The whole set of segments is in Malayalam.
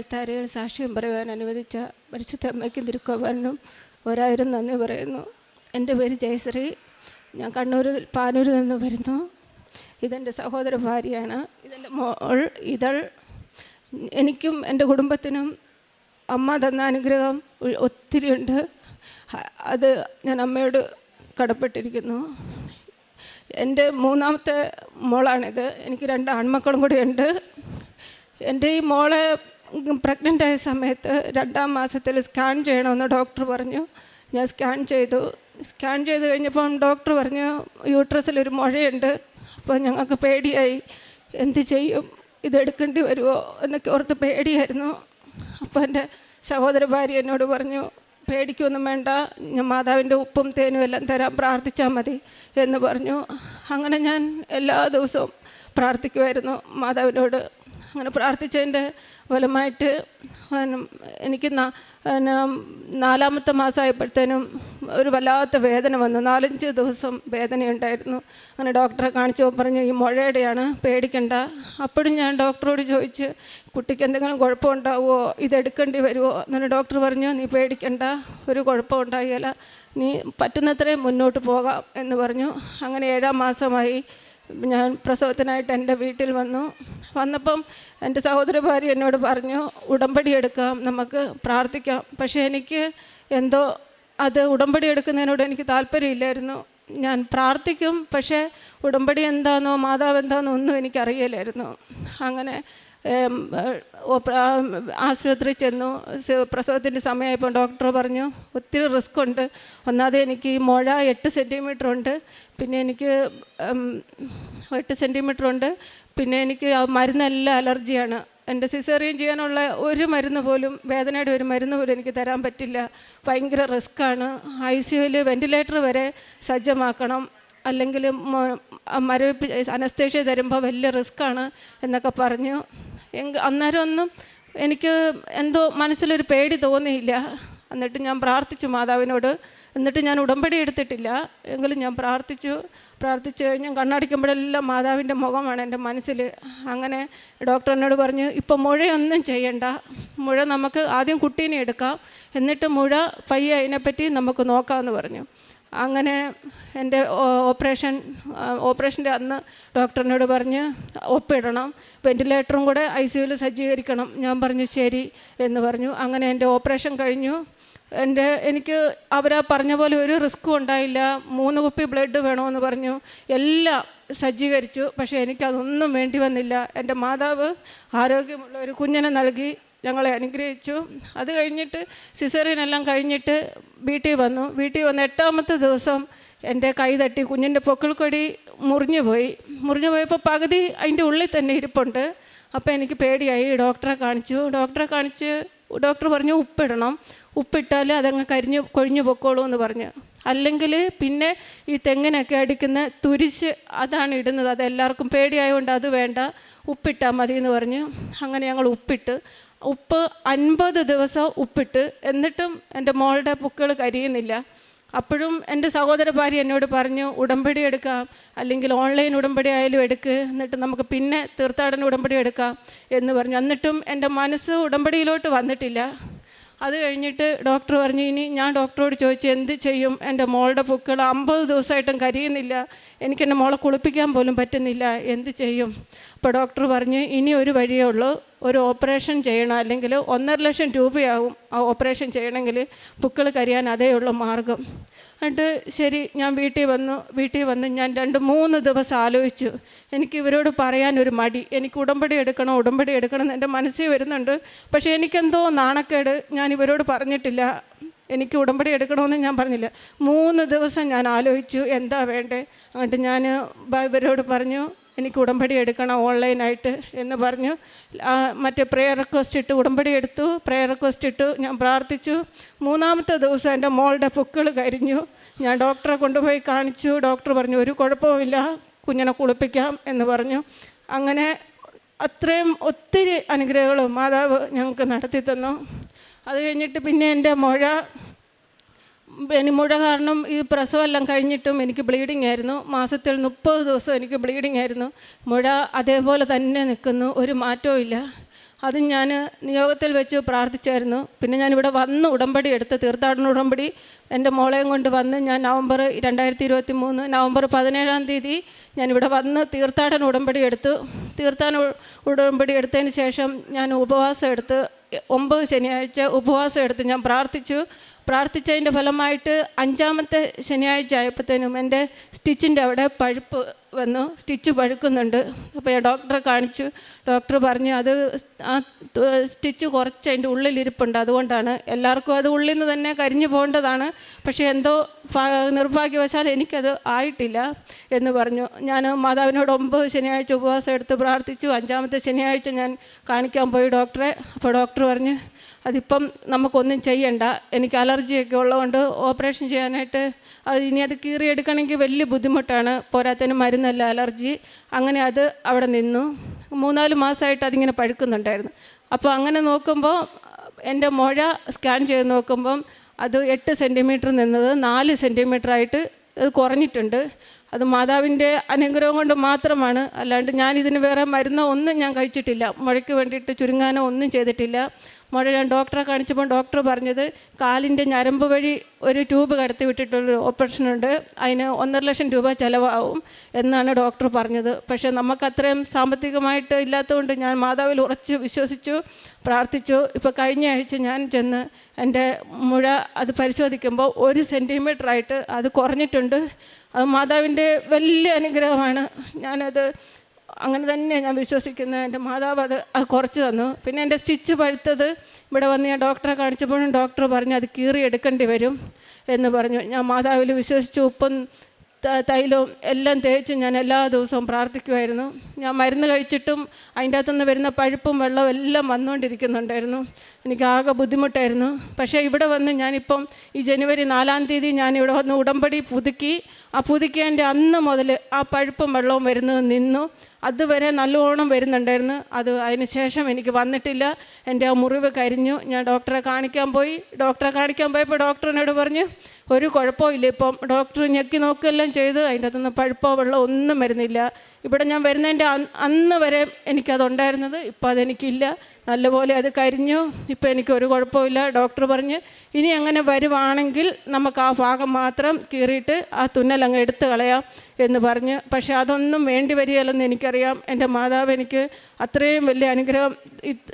അൾത്താരയിൽ സാക്ഷ്യം പറയുവാൻ അനുവദിച്ച പരിശുദ്ധ അമ്മയ്ക്കും തിരുക്കോവാനും ഒരായിരം നന്ദി പറയുന്നു. എന്റെ പേര് ജയശ്രീ. ഞാൻ കണ്ണൂരിൽ പാനൂരിൽ നിന്ന് വരുന്നു. ഇതെന്റെ സഹോദര ഭാര്യയാണ്. ഇതെന്റെ മോൾ ഇതൾ. എനിക്കും എന്റെ കുടുംബത്തിനും അമ്മ തന്ന അനുഗ്രഹം ഒത്തിരി ഒത്തിരിയുണ്ട് അത് ഞാൻ അമ്മയോട് കടപ്പെട്ടിരിക്കുന്നു. എന്റെ മൂന്നാമത്തെ മോളാണിത്. എനിക്ക് രണ്ട് ആൺമക്കളും കൂടി ഉണ്ട്. എന്റെ ഈ മോളെ പ്രഗ്നന്റ് ആയ സമയത്ത് രണ്ടാം മാസത്തിൽ സ്കാൻ ചെയ്യണമെന്ന് ഡോക്ടർ പറഞ്ഞു. ഞാൻ സ്കാൻ ചെയ്തു. സ്കാൻ ചെയ്ത് കഴിഞ്ഞപ്പം ഡോക്ടർ പറഞ്ഞു യൂട്രസിൽ ഒരു മുഴയുണ്ട്. അപ്പോൾ ഞങ്ങൾക്ക് പേടിയായി. എന്ത് ചെയ്യും? ഇതെടുക്കേണ്ടി വരുമോ എന്നൊക്കെ ഓർത്ത് പേടിയായിരുന്നു. അപ്പോൾ എന്റെ സഹോദര ഭാര്യ എന്നോട് പറഞ്ഞു പേടിക്കൊന്നും വേണ്ട. ഞാൻ മാതാവിന്റെ ഉപ്പും തേനും എല്ലാം തരാൻ പ്രാർത്ഥിച്ചാൽ മതി. എന്ന് പറഞ്ഞു. അങ്ങനെ ഞാൻ എല്ലാ ദിവസവും പ്രാർത്ഥിക്കുമായിരുന്നു മാതാവിനോട്. അങ്ങനെ പ്രാർത്ഥിച്ചതിന്റെ ഫലമായിട്ട് എനിക്ക് നാലാമത്തെ മാസമായപ്പോഴത്തേനും ഒരു വല്ലാത്ത വേദന വന്നു. നാലഞ്ച് ദിവസം വേദനയുണ്ടായിരുന്നു. അങ്ങനെ ഡോക്ടറെ കാണിച്ചപ്പോൾ പറഞ്ഞു ഈ മുഴയുടെയാണ് പേടിക്കണ്ട. അപ്പോഴും ഞാൻ ഡോക്ടറോട് ചോദിച്ച് കുട്ടിക്ക് എന്തെങ്കിലും കുഴപ്പമുണ്ടാവുമോ? ഇതെടുക്കേണ്ടി വരുമോ? എന്നിട്ട് ഡോക്ടർ പറഞ്ഞു നീ പേടിക്കണ്ട ഒരു കുഴപ്പം ഉണ്ടാകില്ല നീ പറ്റുന്നത്രയും മുന്നോട്ട് പോകാം എന്ന് പറഞ്ഞു. അങ്ങനെ ഏഴാം മാസമായി ഞാൻ പ്രസവത്തിനായിട്ട് എന്റെ വീട്ടിൽ വന്നു. വന്നപ്പം എന്റെ സഹോദര ഭാര്യ എന്നോട് പറഞ്ഞു ഉടമ്പടി എടുക്കാം നമുക്ക് പ്രാർത്ഥിക്കാം. പക്ഷേ എനിക്ക് എന്തോ അത് ഉടമ്പടി എടുക്കുന്നതിനോട് എനിക്ക് താല്പര്യമില്ലായിരുന്നു. ഞാൻ പ്രാർത്ഥിക്കും പക്ഷേ ഉടമ്പടി എന്താണെന്നോ മാതാവ് എന്താണെന്നോ ഒന്നും എനിക്കറിയില്ലായിരുന്നു. അങ്ങനെ ആശുപത്രി ചെന്നു. പ്രസവത്തിന്റെ സമയമായപ്പോൾ ഡോക്ടർ പറഞ്ഞു ഒത്തിരി റിസ്ക് ഉണ്ട്. ഒന്നാമത് എനിക്ക് മുഴ എട്ട് സെന്റിമീറ്റർ ഉണ്ട്. പിന്നെ എനിക്ക് എട്ട് സെന്റിമീറ്റർ ഉണ്ട്. പിന്നെ എനിക്ക് മരുന്നെല്ലാം അലർജിയാണ്. എന്റെ സിസേറിയൻ ചെയ്യാനുള്ള ഒരു മരുന്ന് പോലും വേദനയുടെ ഒരു മരുന്ന് പോലും എനിക്ക് തരാൻ പറ്റില്ല. ഭയങ്കര റിസ്ക്കാണ്. ഐ സി യുവിൽ വെന്റിലേറ്റർ വരെ സജ്ജമാക്കണം. അല്ലെങ്കിൽ മരവിപ്പ് അനസ്തേഷ്യ തരുമ്പോൾ വലിയ റിസ്ക്കാണ് എന്നൊക്കെ പറഞ്ഞു. എങ്ക അന്നേരം ഒന്നും എനിക്ക് എന്തോ മനസ്സിലൊരു പേടി തോന്നിയില്ല. എന്നിട്ട് ഞാൻ പ്രാർത്ഥിച്ചു മാതാവിനോട്. എന്നിട്ട് ഞാൻ ഉടമ്പടി എടുത്തിട്ടില്ല. എങ്കിലും ഞാൻ പ്രാർത്ഥിച്ചു. പ്രാർത്ഥിച്ചു കഴിഞ്ഞ് കണ്ണടിക്കുമ്പോഴെല്ലാം മാതാവിന്റെ മുഖമാണ് എന്റെ മനസ്സിൽ. അങ്ങനെ ഡോക്ടർ എന്നോട് പറഞ്ഞു ഇപ്പം മുഴയൊന്നും ചെയ്യണ്ട. മുഴ നമുക്ക് ആദ്യം കുട്ടീനെ എടുക്കാം. എന്നിട്ട് മുഴ പയ്യെ അതിനെപ്പറ്റി നമുക്ക് നോക്കാമെന്ന് പറഞ്ഞു. അങ്ങനെ എന്റെ ഓപ്പറേഷൻ ഓപ്പറേഷന്റെ അന്ന് ഡോക്ടറിനോട് പറഞ്ഞ് ഒപ്പിടണം വെന്റിലേറ്ററും കൂടെ ഐ സിയുവിൽ സജ്ജീകരിക്കണം. ഞാൻ പറഞ്ഞു ശരി എന്ന് പറഞ്ഞു. അങ്ങനെ എന്റെ ഓപ്പറേഷൻ കഴിഞ്ഞു. എന്റെ എനിക്ക് അവരാ പറഞ്ഞ പോലെ ഒരു റിസ്ക്കും ഉണ്ടായില്ല. മൂന്ന് കുപ്പി ബ്ലഡ് വേണമെന്ന് പറഞ്ഞു. എല്ലാം സജ്ജീകരിച്ചു. പക്ഷേ എനിക്കതൊന്നും വേണ്ടി വന്നില്ല. എന്റെ മാതാവ് ആരോഗ്യമുള്ള ഒരു കുഞ്ഞിനെ നൽകി. ഞങ്ങളെ അനുഗ്രഹിച്ചു. അത് കഴിഞ്ഞിട്ട് സിസേറിയനെല്ലാം കഴിഞ്ഞിട്ട് വീട്ടിൽ വന്നു. വീട്ടിൽ വന്ന് എട്ടാമത്തെ ദിവസം എന്റെ കൈ തട്ടി കുഞ്ഞിന്റെ പൊക്കിൾക്കൊടി മുറിഞ്ഞു പോയി. മുറിഞ്ഞു പോയപ്പോൾ പകുതി അതിന്റെ ഉള്ളിൽ തന്നെ ഇരിപ്പുണ്ട്. അപ്പോൾ എനിക്ക് പേടിയായി. ഡോക്ടറെ കാണിച്ചു. ഡോക്ടറെ കാണിച്ച് ഡോക്ടർ പറഞ്ഞു ഉപ്പിടണം. ഉപ്പിട്ടാൽ അതങ്ങ് കരിഞ്ഞു കൊഴിഞ്ഞു പൊക്കോളൂ എന്ന് പറഞ്ഞു. അല്ലെങ്കിൽ പിന്നെ ഈ തെങ്ങിനൊക്കെ അടിക്കുന്ന തുരിശ് അതാണ് ഇടുന്നത്. അത് എല്ലാവർക്കും പേടിയായതുകൊണ്ട് അത് വേണ്ട. ഉപ്പിട്ടാൽ മതി എന്ന് പറഞ്ഞു. അങ്ങനെ ഞങ്ങൾ ഉപ്പിട്ട് ഉപ്പ് അൻപത് ദിവസം ഉപ്പിട്ട് എന്നിട്ടും എന്റെ മോളുടെ പുക്കൾ കരിയുന്നില്ല. അപ്പോഴും എന്റെ സഹോദര ഭാര്യ എന്നോട് പറഞ്ഞു ഉടമ്പടി എടുക്കാം അല്ലെങ്കിൽ ഓൺലൈൻ ഉടമ്പടി ആയാലും എടുക്ക് എന്നിട്ട് നമുക്ക് പിന്നെ തീർത്ഥാടന ഉടമ്പടി എടുക്കാം എന്ന് പറഞ്ഞു. എന്നിട്ടും എന്റെ മനസ്സ് ഉടമ്പടിയിലോട്ട് വന്നിട്ടില്ല. അത് കഴിഞ്ഞിട്ട് ഡോക്ടർ പറഞ്ഞു ഇനി ഞാൻ ഡോക്ടറോട് ചോദിച്ചു എന്ത് ചെയ്യും? എന്റെ മോളുടെ പൂക്കൾ അമ്പത് ദിവസമായിട്ടും കരിയുന്നില്ല. എനിക്ക് എന്റെ മോളെ കുളിപ്പിക്കാൻ പോലും പറ്റുന്നില്ല. എന്ത് ചെയ്യും? അപ്പോൾ ഡോക്ടർ പറഞ്ഞു ഇനി ഒരു വഴിയേ ഉള്ളൂ. ഒരു ഓപ്പറേഷൻ ചെയ്യണം അല്ലെങ്കിൽ ഒന്നര ലക്ഷം രൂപയാവും ആ ഓപ്പറേഷൻ ചെയ്യണമെങ്കിൽ പൂക്കൾ കരിയാൻ അതേ ഉള്ളൂ മാർഗം. എന്നിട്ട് ശരി ഞാൻ വീട്ടിൽ വന്നു വീട്ടിൽ വന്ന് ഞാൻ രണ്ട് മൂന്ന് ദിവസം ആലോചിച്ചു. എനിക്ക് ഇവരോട് പറയാൻ ഒരു മടി. എനിക്ക് ഉടമ്പടി എടുക്കണം ഉടമ്പടി എടുക്കണം എന്ന് എന്റെ മനസ്സിൽ വരുന്നുണ്ട്. പക്ഷേ എനിക്കെന്തോ നാണക്കേട്. ഞാൻ ഇവരോട് പറഞ്ഞിട്ടില്ല. എനിക്ക് ഉടമ്പടി എടുക്കണമെന്ന് ഞാൻ പറഞ്ഞില്ല. മൂന്ന് ദിവസം ഞാൻ ആലോചിച്ചു എന്താ വേണ്ടേ? എന്നിട്ട് ഞാൻ ഇവരോട് പറഞ്ഞു എനിക്ക് ഉടമ്പടി എടുക്കണം ഓൺലൈനായിട്ട് എന്ന് പറഞ്ഞു. മറ്റേ പ്രെയർ റിക്വസ്റ്റ് ഇട്ട് ഉടമ്പടി എടുത്തു. പ്രെയർ റിക്വസ്റ്റ് ഇട്ടു. ഞാൻ പ്രാർത്ഥിച്ചു. മൂന്നാമത്തെ ദിവസം എന്റെ മോളുടെ പൊക്കൾ കരിഞ്ഞു. ഞാൻ ഡോക്ടറെ കൊണ്ടുപോയി കാണിച്ചു. ഡോക്ടർ പറഞ്ഞു ഒരു കുഴപ്പവുമില്ല. കുഞ്ഞിനെ കുളിപ്പിക്കാം എന്ന് പറഞ്ഞു. അങ്ങനെ അത്രയും ഒത്തിരി അനുഗ്രഹങ്ങളും മാതാവ് ഞങ്ങൾക്ക് നടത്തി തന്നു അത് കഴിഞ്ഞിട്ട് പിന്നെ എന്റെ മുഴ ഇനി മുഴ കാരണം ഈ പ്രസവമെല്ലാം കഴിഞ്ഞിട്ടും എനിക്ക് ബ്ലീഡിംഗ് ആയിരുന്നു. മാസത്തിൽ മുപ്പത് ദിവസം എനിക്ക് ബ്ലീഡിംഗ് ആയിരുന്നു. മുഴ അതേപോലെ തന്നെ നിൽക്കുന്നു. ഒരു മാറ്റവും ഇല്ല. അത് ഞാൻ നിയോഗത്തിൽ വെച്ച് പ്രാർത്ഥിച്ചായിരുന്നു. പിന്നെ ഞാനിവിടെ വന്ന് ഉടമ്പടി എടുത്ത് തീർത്ഥാടന ഉടമ്പടി എന്റെ മോളെയും കൊണ്ട് വന്ന് ഞാൻ നവംബർ രണ്ടായിരത്തി ഇരുപത്തി മൂന്ന് നവംബർ പതിനേഴാം തീയതി ഞാനിവിടെ വന്ന് തീർത്ഥാടന ഉടമ്പടി എടുത്തു. തീർത്ഥാടന ഉടമ്പടി എടുത്തതിന് ശേഷം ഞാൻ ഉപവാസം എടുത്ത് ഒമ്പത് ശനിയാഴ്ച ഉപവാസം എടുത്ത് ഞാൻ പ്രാർത്ഥിച്ചു. പ്രാർത്ഥിച്ചതിന്റെ ഫലമായിട്ട് അഞ്ചാമത്തെ ശനിയാഴ്ച ആയപ്പോഴത്തേനും എന്റെ സ്റ്റിച്ചിന്റെ അവിടെ പഴുപ്പ് വന്നു. സ്റ്റിച്ച് പഴുക്കുന്നുണ്ട്. അപ്പോൾ ഞാൻ ഡോക്ടറെ കാണിച്ചു. ഡോക്ടർ പറഞ്ഞു അത് ആ സ്റ്റിച്ച് കുറച്ച് അതിന്റെ ഉള്ളിലിരിപ്പുണ്ട്. അതുകൊണ്ടാണ് എല്ലാവർക്കും അത് ഉള്ളിൽ നിന്ന് തന്നെ കരിഞ്ഞു പോകേണ്ടതാണ്. പക്ഷേ എന്തോ നിർഭാഗ്യവശാൽ എനിക്കത് ആയിട്ടില്ല എന്ന് പറഞ്ഞു. ഞാൻ മാതാവിനോട് ഒമ്പത് ശനിയാഴ്ച ഉപവാസം എടുത്ത് പ്രാർത്ഥിച്ചു. അഞ്ചാമത്തെ ശനിയാഴ്ച ഞാൻ കാണിക്കാൻ പോയി ഡോക്ടറെ. അപ്പോൾ ഡോക്ടർ പറഞ്ഞു അതിപ്പം നമുക്കൊന്നും ചെയ്യണ്ട. എനിക്ക് അലർജിയൊക്കെ ഉള്ളതുകൊണ്ട് ഓപ്പറേഷൻ ചെയ്യാനായിട്ട് അത് ഇനി അത് കീറിയെടുക്കണമെങ്കിൽ വലിയ ബുദ്ധിമുട്ടാണ്. പോരാത്തതിന് മരുന്നല്ല അലർജി. അങ്ങനെ അത് അവിടെ നിന്നു. മൂന്നാൽ മാസമായിട്ട് അതിങ്ങനെ പഴുക്കുന്നുണ്ടായിരുന്നു. അപ്പോൾ അങ്ങനെ നോക്കുമ്പോൾ എന്റെ മുഴ സ്കാൻ ചെയ്ത് നോക്കുമ്പം അത് എട്ട് സെന്റിമീറ്റർ നിന്നത് നാല് സെന്റിമീറ്റർ ആയിട്ട് അത് കുറഞ്ഞിട്ടുണ്ട്. അത് മാതാവിന്റെ അനുഗ്രഹം കൊണ്ട് മാത്രമാണ്. അല്ലാണ്ട് ഞാൻ ഇതിന് വേറെ മരുന്നോ ഒന്നും ഞാൻ കഴിച്ചിട്ടില്ല. മുഴയ്ക്ക് വേണ്ടിയിട്ട് ചുരുങ്ങാനോ ഒന്നും ചെയ്തിട്ടില്ല. മുഴ ഞാൻ ഡോക്ടറെ കാണിച്ചപ്പോൾ ഡോക്ടർ പറഞ്ഞത് കാലിന്റെ ഞരമ്പ് വഴി ഒരു ട്യൂബ് കടത്തി വിട്ടിട്ടുള്ളൊരു ഓപ്പറേഷൻ ഉണ്ട്. അതിന് ഒന്നര ലക്ഷം രൂപ ചിലവാകും എന്നാണ് ഡോക്ടർ പറഞ്ഞത്. പക്ഷേ നമുക്കത്രയും സാമ്പത്തികമായിട്ട് ഇല്ലാത്തതുകൊണ്ട് ഞാൻ മാതാവിൽ ഉറച്ച് വിശ്വസിച്ചു പ്രാർത്ഥിച്ചു. ഇപ്പോൾ കഴിഞ്ഞ ആഴ്ച ഞാൻ ചെന്ന് എന്റെ മുഴ അത് പരിശോധിക്കുമ്പോൾ ഒരു സെന്റിമീറ്റർ ആയിട്ട് അത് കുറഞ്ഞിട്ടുണ്ട്. അത് മാതാവിന്റെ വലിയ അനുഗ്രഹമാണ്. ഞാനത് അങ്ങനെ തന്നെ ഞാൻ വിശ്വസിക്കുന്നത് എന്റെ മാതാവ് അത് അത് കുറച്ച് തന്നു. പിന്നെ എന്റെ സ്റ്റിച്ച് പഴുത്തത് ഇവിടെ വന്ന് ഞാൻ ഡോക്ടറെ കാണിച്ചപ്പോഴും ഡോക്ടർ പറഞ്ഞു അത് കീറി എടുക്കേണ്ടി വരും എന്ന് പറഞ്ഞു. ഞാൻ മാതാവിൽ വിശ്വസിച്ച് ഉപ്പും തൈലവും എല്ലാം തേച്ച് ഞാൻ എല്ലാ ദിവസവും പ്രാർത്ഥിക്കുമായിരുന്നു ഞാൻ മരുന്ന് കഴിച്ചിട്ടും അതിന്റെ അകത്തുനിന്ന് വരുന്ന പഴുപ്പും വെള്ളവും എല്ലാം വന്നുകൊണ്ടിരിക്കുന്നുണ്ടായിരുന്നു. എനിക്ക് ആകെ ബുദ്ധിമുട്ടായിരുന്നു. പക്ഷേ ഇവിടെ വന്ന് ഞാനിപ്പം ഈ ജനുവരി നാലാം തീയതി ഞാൻ ഇവിടെ വന്ന് ഉടമ്പടി പുതുക്കി. ആ പുതുക്കിയതിന്റെ അന്ന് മുതൽ ആ പഴുപ്പും വെള്ളവും വരുന്നത് നിന്നു. അതുവരെ നല്ലോണം വരുന്നുണ്ടായിരുന്നു. അത് അതിന് ശേഷം എനിക്ക് വന്നിട്ടില്ല. എന്റെ ആ മുറിവ് കരിഞ്ഞു. ഞാൻ ഡോക്ടറെ കാണിക്കാൻ പോയി. ഡോക്ടറെ കാണിക്കാൻ പോയപ്പോൾ ഡോക്ടറിനോട് പറഞ്ഞു ഒരു കുഴപ്പമില്ല ഇപ്പം ഡോക്ടർ ഞെക്കി നോക്കുകയെല്ലാം ചെയ്ത് അതിന്റെ അകത്തുനിന്ന് പഴുപ്പോ വെള്ളമോ ഒന്നും വരുന്നില്ല. ഇവിടെ ഞാൻ വരുന്നതിന്റെ അന്ന് വരെ എനിക്കതുണ്ടായിരുന്നത്. ഇപ്പോൾ അതെനിക്കില്ല. നല്ലപോലെ അത് കരിഞ്ഞു. ഇപ്പോൾ എനിക്കൊരു കുഴപ്പമില്ല. ഡോക്ടർ പറഞ്ഞ് ഇനി അങ്ങനെ വരുവാണെങ്കിൽ നമുക്ക് ആ ഭാഗം മാത്രം കീറിയിട്ട് ആ തുന്നൽ അങ്ങ് എടുത്ത് കളയാം എന്ന് പറഞ്ഞ്. പക്ഷേ അതൊന്നും വേണ്ടി വരികയില്ലെന്ന് എനിക്കറിയാം. എന്റെ മാതാവ് എനിക്ക് അത്രയും വലിയ അനുഗ്രഹം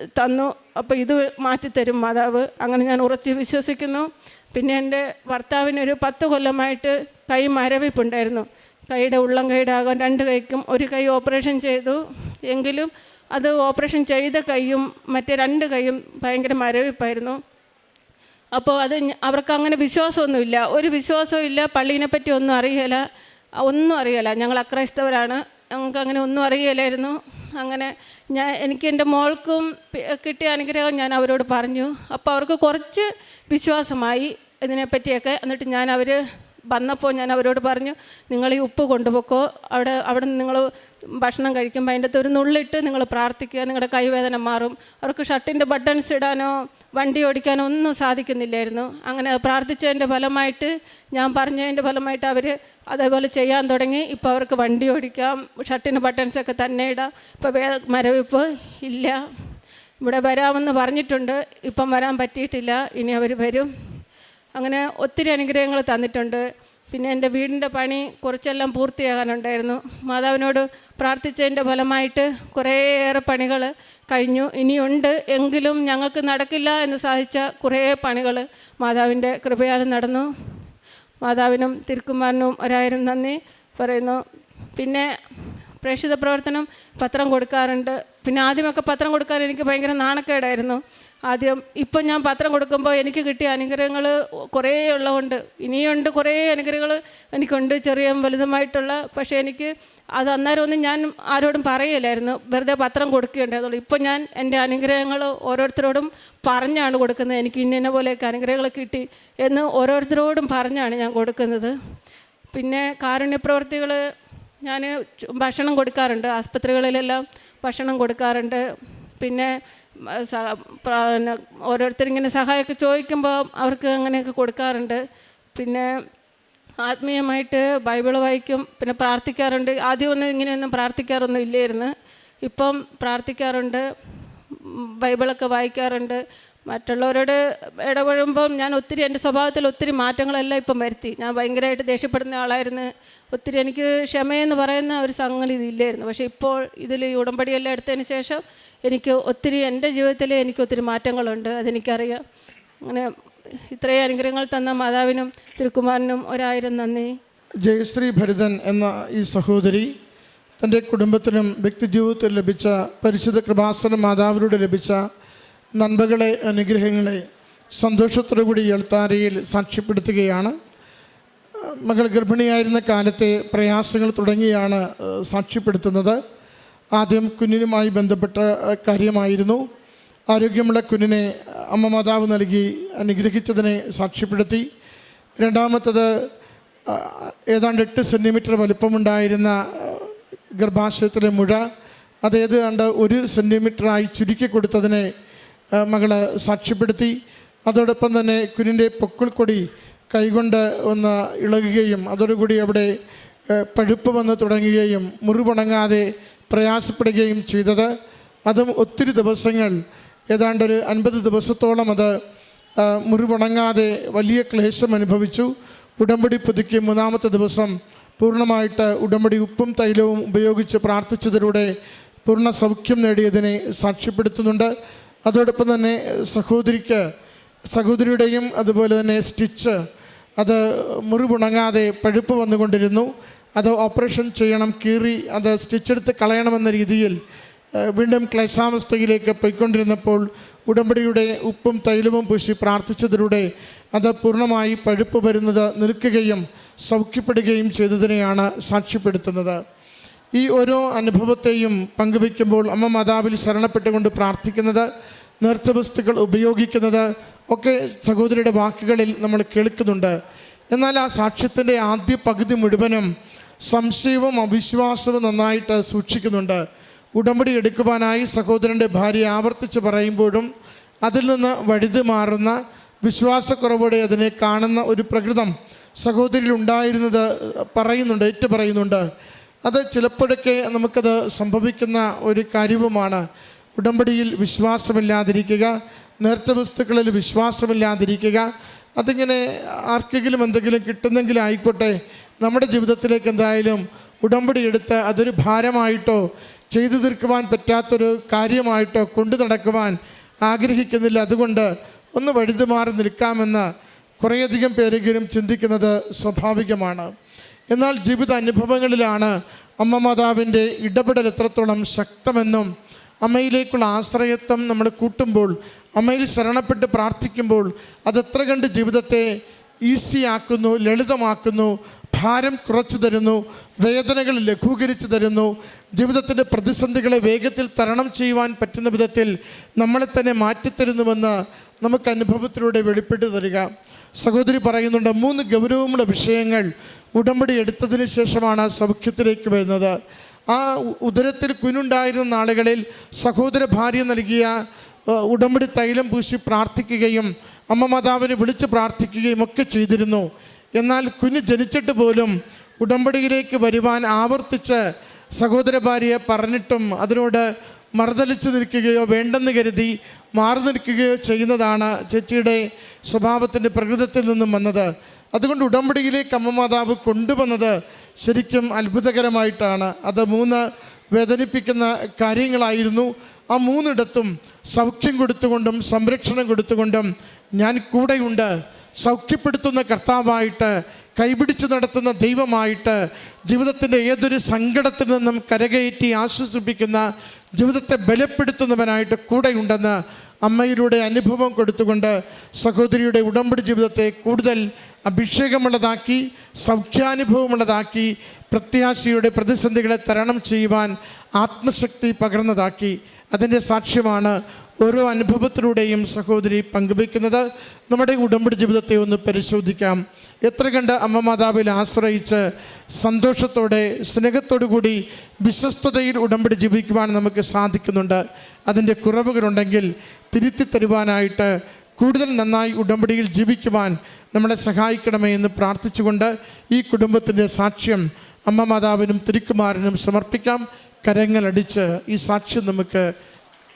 തന്നു. അപ്പോൾ ഇത് മാറ്റിത്തരും മാതാവ്. അങ്ങനെ ഞാൻ ഉറച്ച് വിശ്വസിക്കുന്നു. പിന്നെ എന്റെ ഭർത്താവിനൊരു പത്ത് കൊല്ലമായിട്ട് കൈ മരവിപ്പുണ്ടായിരുന്നു. കൈയുടെ ഉള്ളം കൈയുടെ രണ്ട് കൈക്കും ഒരു കൈ ഓപ്പറേഷൻ ചെയ്തു. എങ്കിലും അത് ഓപ്പറേഷൻ ചെയ്ത കൈയും മറ്റേ രണ്ട് കൈയും ഭയങ്കര മരവിപ്പായിരുന്നു. അപ്പോൾ അത് അവർക്ക് അങ്ങനെ വിശ്വാസമൊന്നുമില്ല. ഒരു വിശ്വാസമില്ല പള്ളീനെ പറ്റി ഒന്നും അറിയില്ല ഒന്നും അറിയില്ല ഞങ്ങൾ അക്രൈസ്തവരാണ്. ഞങ്ങൾക്ക് അങ്ങനെ ഒന്നും അറിയില്ലായിരുന്നു അങ്ങനെ ഞാൻ എനിക്ക് എന്റെ മോൾക്കും കിട്ടിയ അനുഗ്രഹം ഞാൻ അവരോട് പറഞ്ഞു. അപ്പോൾ അവർക്ക് കുറച്ച് വിശ്വാസമായി ഇതിനെപ്പറ്റിയൊക്കെ. എന്നിട്ട് ഞാൻ അവർ വന്നപ്പോൾ ഞാൻ അവരോട് പറഞ്ഞു നിങ്ങൾ ഈ ഉപ്പ് കൊണ്ടുപോക്കോ. അവിടെ അവിടെ നിങ്ങൾ ഭക്ഷണം കഴിക്കുമ്പോൾ അതിന്റെ അകത്ത് ഒരു നുള്ളിട്ട് നിങ്ങൾ പ്രാർത്ഥിക്കുക. നിങ്ങളുടെ കൈവേദന മാറും. അവർക്ക് ഷർട്ടിന്റെ ബട്ടൺസ് ഇടാനോ വണ്ടി ഓടിക്കാനോ ഒന്നും സാധിക്കുന്നില്ലായിരുന്നു. അങ്ങനെ പ്രാർത്ഥിച്ചതിന്റെ ഫലമായിട്ട് ഞാൻ പറഞ്ഞതിന്റെ ഫലമായിട്ട് അവർ അതേപോലെ ചെയ്യാൻ തുടങ്ങി. ഇപ്പോൾ അവർക്ക് വണ്ടി ഓടിക്കാം ഷർട്ടിന്റെ ബട്ടൺസൊക്കെ തന്നെ ഇടാം. ഇപ്പോൾ വേ മരവിപ്പ് ഇല്ല. ഇവിടെ വരാമെന്ന് പറഞ്ഞിട്ടുണ്ട്. ഇപ്പം വരാൻ പറ്റിയിട്ടില്ല. ഇനി അവർ വരും. അങ്ങനെ ഒത്തിരി അനുഗ്രഹങ്ങൾ തന്നിട്ടുണ്ട്. പിന്നെ എന്റെ വീടിന്റെ പണി കുറച്ചെല്ലാം പൂർത്തിയാകാനുണ്ടായിരുന്നു. മാതാവിനോട് പ്രാർത്ഥിച്ചതിന്റെ ഫലമായിട്ട് കുറേയേറെ പണികൾ കഴിഞ്ഞു. ഇനിയുണ്ട് എങ്കിലും ഞങ്ങൾക്ക് നടക്കില്ല എന്ന് സാധിച്ച കുറേ പണികൾ മാതാവിന്റെ കൃപയാൽ നടന്നു. മാതാവിനും തിരുക്കുമാരനും ഒരായിരം നന്ദി പറയുന്നു. പിന്നെ പ്രേക്ഷിത പ്രവർത്തനം പത്രം കൊടുക്കാറുണ്ട്. പിന്നെ ആദ്യമൊക്കെ പത്രം കൊടുക്കാൻ എനിക്ക് ഭയങ്കര നാണക്കേടായിരുന്നു. ആദ്യം ഇപ്പം ഞാൻ പത്രം കൊടുക്കുമ്പോൾ എനിക്ക് കിട്ടിയ അനുഗ്രഹങ്ങൾ കുറേ ഉള്ളതുകൊണ്ട് ഇനിയുണ്ട് കുറേ അനുഗ്രഹങ്ങൾ എനിക്കുണ്ട് ചെറിയ വലുതുമായിട്ടുള്ള. പക്ഷേ എനിക്ക് അത് അന്നേരം ഒന്നും ഞാൻ ആരോടും പറയില്ലായിരുന്നു വെറുതെ പത്രം കൊടുക്കുകയുണ്ടായിരുന്നുള്ളൂ ഇപ്പം ഞാൻ എന്റെ അനുഗ്രഹങ്ങൾ ഓരോരുത്തരോടും പറഞ്ഞാണ് കൊടുക്കുന്നത്. എനിക്ക് ഇന്ന പോലെയൊക്കെ അനുഗ്രഹങ്ങൾ കിട്ടി എന്ന് ഓരോരുത്തരോടും പറഞ്ഞാണ് ഞാൻ കൊടുക്കുന്നത്. പിന്നെ കാരുണ്യപ്രവർത്തികൾ ഞാൻ ഭക്ഷണം കൊടുക്കാറുണ്ട്. ആസ്പത്രികളിലെല്ലാം ഭക്ഷണം കൊടുക്കാറുണ്ട്. പിന്നെ പിന്നെ ഓരോരുത്തരിങ്ങനെ സഹായമൊക്കെ ചോദിക്കുമ്പോൾ അവർക്ക് അങ്ങനെയൊക്കെ കൊടുക്കാറുണ്ട്. പിന്നെ ആത്മീയമായിട്ട് ബൈബിൾ വായിക്കും പിന്നെ പ്രാർത്ഥിക്കാറുണ്ട്. ആദ്യമൊന്നും ഇങ്ങനെയൊന്നും പ്രാർത്ഥിക്കാറൊന്നും ഇല്ലായിരുന്നു. ഇപ്പം പ്രാർത്ഥിക്കാറുണ്ട് ബൈബിളൊക്കെ വായിക്കാറുണ്ട്. മറ്റുള്ളവരോട് ഇടപെടുമ്പം ഞാൻ ഒത്തിരി എന്റെ സ്വഭാവത്തിൽ ഒത്തിരി മാറ്റങ്ങളെല്ലാം ഇപ്പം വരുത്തി. ഞാൻ ഭയങ്കരമായിട്ട് ദേഷ്യപ്പെടുന്ന ആളായിരുന്നു. ഒത്തിരി എനിക്ക് ക്ഷമയെന്ന് പറയുന്ന ഒരു സംഗതി ഇതില്ലായിരുന്നു. പക്ഷേ ഇപ്പോൾ ഇതിൽ ഈ ഉടമ്പടിയെല്ലാം എടുത്തതിന് ശേഷം എനിക്ക് ഒത്തിരി എന്റെ ജീവിതത്തിൽ എനിക്ക് ഒത്തിരി മാറ്റങ്ങളുണ്ട്. അതെനിക്കറിയാം. അങ്ങനെ ഇത്രയും അനുഗ്രഹങ്ങൾ തന്ന മാതാവിനും തിരുക്കുമാരനും ഒരായിരം നന്ദി. ജയശ്രീ ഭരിതൻ എന്ന ഈ സഹോദരി തന്റെ കുടുംബത്തിനും വ്യക്തിജീവിതത്തിൽ ലഭിച്ച പരിശുദ്ധ കൃപാസന മാതാവിലൂടെ ലഭിച്ച നന്മകളെ അനുഗ്രഹങ്ങളെ സന്തോഷത്തോടുകൂടി എഴുത്താരയിൽ സാക്ഷ്യപ്പെടുത്തുകയാണ്. മകൾ ഗർഭിണിയായിരുന്ന കാലത്തെ പ്രയാസങ്ങൾ തുടങ്ങിയാണ് സാക്ഷ്യപ്പെടുത്തുന്നത്. ആദ്യം കുഞ്ഞിനുമായി ബന്ധപ്പെട്ട കാര്യമായിരുന്നു. ആരോഗ്യമുള്ള കുഞ്ഞിനെ അമ്മ മാതാവ് നൽകി അനുഗ്രഹിച്ചതിനെ സാക്ഷ്യപ്പെടുത്തി. രണ്ടാമത്തത് ഏതാണ്ട് എട്ട് സെന്റിമീറ്റർ വലിപ്പമുണ്ടായിരുന്ന ഗർഭാശയത്തിലെ മുഴ അത് ഏതാണ്ട് ഒരു സെന്റിമീറ്ററായി ചുരുക്കി കൊടുത്തതിനെ മകൾ സാക്ഷ്യപ്പെടുത്തി. അതോടൊപ്പം തന്നെ കുഞ്ഞിന്റെ പൊക്കിൾക്കൊടി കൈകൊണ്ട് ഒന്ന് ഇളകുകയും അതോടുകൂടി അവിടെ പഴുപ്പ് വന്ന് തുടങ്ങുകയും മുറിവുണങ്ങാതെ പ്രയാസപ്പെടുകയും ചെയ്തത്. അതും ഒത്തിരി ദിവസങ്ങൾ ഏതാണ്ട് ഒരു അൻപത് ദിവസത്തോളം അത് മുറിവുണങ്ങാതെ വലിയ ക്ലേശം അനുഭവിച്ചു. ഉടമ്പടി പുതുക്കി മൂന്നാമത്തെ ദിവസം പൂർണമായിട്ട് ഉടമ്പടി ഉപ്പും തൈലവും ഉപയോഗിച്ച് പ്രാർത്ഥിച്ചതിലൂടെ പൂർണ സൗഖ്യം നേടിയതിനെ സാക്ഷ്യപ്പെടുത്തുന്നുണ്ട്. അതോടൊപ്പം തന്നെ സഹോദരിക്ക് സഹോദരിയുടെയും അതുപോലെ തന്നെ സ്റ്റിച്ച് അത് മുറിവുണങ്ങാതെ പഴുപ്പ് വന്നുകൊണ്ടിരുന്നു. അത് ഓപ്പറേഷൻ ചെയ്യണം കീറി അത് സ്റ്റിച്ചെടുത്ത് കളയണമെന്ന രീതിയിൽ വീണ്ടും ക്ലേശാവസ്ഥയിലേക്ക് പോയിക്കൊണ്ടിരുന്നപ്പോൾ ഉടമ്പടിയുടെ ഉപ്പും തൈലവും പൂശി പ്രാർത്ഥിച്ചതിലൂടെ അത് പൂർണമായി പഴുപ്പ് വരുന്നത് നിൽക്കുകയും സൗഖ്യപ്പെടുകയും ചെയ്തതിനെയാണ് സാക്ഷ്യപ്പെടുത്തുന്നത്. ഈ ഓരോ അനുഭവത്തെയും പങ്കുവയ്ക്കുമ്പോൾ അമ്മ മാതാവിൽ ശരണപ്പെട്ടുകൊണ്ട് പ്രാർത്ഥിക്കുന്നത് നേർച്ചവസ്തുക്കൾ ഉപയോഗിക്കുന്നത് ഒക്കെ സഹോദരിയുടെ വാക്കുകളിൽ നമ്മൾ കേൾക്കുന്നുണ്ട്. എന്നാൽ ആ സാക്ഷ്യത്തിന്റെ ആദ്യ പകുതി മുഴുവനും സംശയവും അവിശ്വാസവും നന്നായിട്ട് സൂക്ഷിക്കുന്നുണ്ട്. ഉടമ്പടി എടുക്കുവാനായി സഹോദരന്റെ ഭാര്യ ആവർത്തിച്ച് പറയുമ്പോഴും അതിൽ നിന്ന് വഴുതി മാറുന്ന വിശ്വാസക്കുറവോടെ അതിനെ കാണുന്ന ഒരു പ്രകൃതം സഹോദരിയിൽ ഉണ്ടായിരുന്നത് പറയുന്നുണ്ട് ഏറ്റു പറയുന്നുണ്ട് അത് ചിലപ്പോഴൊക്കെ നമുക്കത് സംഭവിക്കുന്ന ഒരു കാര്യവുമാണ്. ഉടമ്പടിയിൽ വിശ്വാസമില്ലാതിരിക്കുക നേർച്ച വസ്തുക്കളിൽ വിശ്വാസമില്ലാതിരിക്കുക അതിങ്ങനെ ആർക്കെങ്കിലും എന്തെങ്കിലും കിട്ടുന്നെങ്കിലും ആയിക്കോട്ടെ നമ്മുടെ ജീവിതത്തിലേക്ക് എന്തായാലും ഉടമ്പടി എടുത്ത് അതൊരു ഭാരമായിട്ടോ ചെയ്തു തീർക്കുവാൻ പറ്റാത്തൊരു കാര്യമായിട്ടോ കൊണ്ടു നടക്കുവാൻ ആഗ്രഹിക്കുന്നില്ല. അതുകൊണ്ട് ഒന്ന് വഴുതുമാറി നിൽക്കാമെന്ന് കുറേയധികം പേരെങ്കിലും ചിന്തിക്കുന്നത് സ്വാഭാവികമാണ്. എന്നാൽ ജീവിത അനുഭവങ്ങളിലാണ് അമ്മ മാതാവിന്റെ ഇടപെടൽ എത്രത്തോളം ശക്തമെന്നും അമ്മയിലേക്കുള്ള ആശ്രയത്വം നമ്മൾ കൂട്ടുമ്പോൾ അമ്മയിൽ ശരണപ്പെട്ട് പ്രാർത്ഥിക്കുമ്പോൾ അതെത്ര കണ്ട് ജീവിതത്തെ ഈസിയാക്കുന്നു ലളിതമാക്കുന്നു ഭാരം കുറച്ചു തരുന്നു വേദനകൾ ലഘൂകരിച്ചു തരുന്നു ജീവിതത്തിന്റെ പ്രതിസന്ധികളെ വേഗത്തിൽ തരണം ചെയ്യുവാൻ പറ്റുന്ന വിധത്തിൽ നമ്മളെ തന്നെ മാറ്റിത്തരുന്നുവെന്ന് നമുക്ക് അനുഭവത്തിലൂടെ വെളിപ്പെട്ടു തരിക. സഹോദരി പറയുന്നുണ്ട് മൂന്ന് ഗൗരവമുള്ള വിഷയങ്ങൾ ഉടമ്പടി എടുത്തതിന് ശേഷമാണ് സൗഖ്യത്തിലേക്ക് വരുന്നത്. ആ ഉദരത്തിൽ കുനുണ്ടായിരുന്ന നാളുകളിൽ സഹോദര ഭാര്യ നൽകിയ ഉടമ്പടി തൈലം പൂശി പ്രാർത്ഥിക്കുകയും അമ്മ മാതാവിനെ വിളിച്ച് പ്രാർത്ഥിക്കുകയും ഒക്കെ ചെയ്തിരുന്നു. എന്നാൽ കുഞ്ഞ് ജനിച്ചിട്ട് പോലും ഉടമ്പടിയിലേക്ക് വരുവാൻ ആവർത്തിച്ച് സഹോദര ഭാര്യയെ പറഞ്ഞിട്ടും അതിനോട് മറുതലിച്ച് നിൽക്കുകയോ വേണ്ടെന്ന് കരുതി മാറി നിൽക്കുകയോ ചെയ്യുന്നതാണ് ചേച്ചിയുടെ സ്വഭാവത്തിന്റെ പ്രകൃതത്തിൽ നിന്നും വന്നത്. അതുകൊണ്ട് ഉടമ്പടിയിലേക്ക് അമ്മമാതാവ് കൊണ്ടുവന്നത് ശരിക്കും അത്ഭുതകരമായിട്ടാണ്. അത് മൂന്ന് വേദനിപ്പിക്കുന്ന കാര്യങ്ങളായിരുന്നു. ആ മൂന്നിടത്തും സൗഖ്യം കൊടുത്തുകൊണ്ടും സംരക്ഷണം കൊടുത്തുകൊണ്ടും ഞാൻ കൂടെയുണ്ട്. സൗഖ്യപ്പെടുത്തുന്ന കർത്താവായിട്ട് കൈപിടിച്ച് നടത്തുന്ന ദൈവമായിട്ട് ജീവിതത്തിന്റെ ഏതൊരു സങ്കടത്തിൽ നിന്നും കരകയറ്റി ആശ്വസിപ്പിക്കുന്ന ജീവിതത്തെ ബലപ്പെടുത്തുന്നവനായിട്ട് കൂടെയുണ്ടെന്ന് അമ്മയിലൂടെ അനുഭവം കൊടുത്തുകൊണ്ട് സഹോദരിയുടെ ഉടമ്പടി ജീവിതത്തെ കൂടുതൽ അഭിഷേകമുള്ളതാക്കി സൗഖ്യാനുഭവമുള്ളതാക്കി പ്രത്യാശയുടെ പ്രതിസന്ധികളെ തരണം ചെയ്യുവാൻ ആത്മശക്തി പകർന്നതാക്കി. അതിന്റെ സാക്ഷ്യമാണ് ഓരോ അനുഭവത്തിലൂടെയും സഹോദരി പങ്കുവയ്ക്കുന്നത്. നമ്മുടെ ഉടമ്പടി ജീവിതത്തെ ഒന്ന് പരിശോധിക്കാം. എത്ര കണ്ട് അമ്മ മാതാവിൽ ആശ്രയിച്ച് സന്തോഷത്തോടെ സ്നേഹത്തോടു കൂടി വിശ്വസ്തതയിൽ ഉടമ്പടി ജീവിക്കുവാൻ നമുക്ക് സാധിക്കുന്നുണ്ട്. അതിന്റെ കുറവുകളുണ്ടെങ്കിൽ തിരുത്തി തരുവാനായിട്ട് കൂടുതൽ നന്നായി ഉടമ്പടിയിൽ ജീവിക്കുവാൻ നമ്മളെ സഹായിക്കണമേ എന്ന് പ്രാർത്ഥിച്ചുകൊണ്ട് ഈ കുടുംബത്തിന്റെ സാക്ഷ്യം അമ്മ മാതാവിനും തിരുക്കുമാരനും സമർപ്പിക്കാം. കരങ്ങളടിച്ച് ഈ സാക്ഷ്യം നമുക്ക്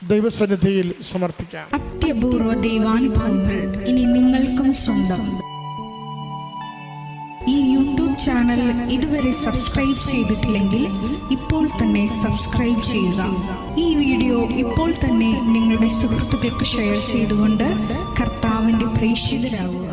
ദൈവസന്നിധിയിൽ സമർപ്പിക്കാം. അത്യപൂർവ ദൈവാനുഭവങ്ങൾ ഇനി നിങ്ങൾക്കും സ്വന്തം. ഈ യൂട്യൂബ് ചാനൽ ഇതുവരെ സബ്സ്ക്രൈബ് ചെയ്തിട്ടില്ലെങ്കിൽ ഇപ്പോൾ തന്നെ സബ്സ്ക്രൈബ് ചെയ്യുക. ഈ വീഡിയോ ഇപ്പോൾ തന്നെ നിങ്ങളുടെ സുഹൃത്തുക്കൾക്ക് ഷെയർ ചെയ്തുകൊണ്ട് കർത്താവിന്റെ പ്രേക്ഷിതരാകുക.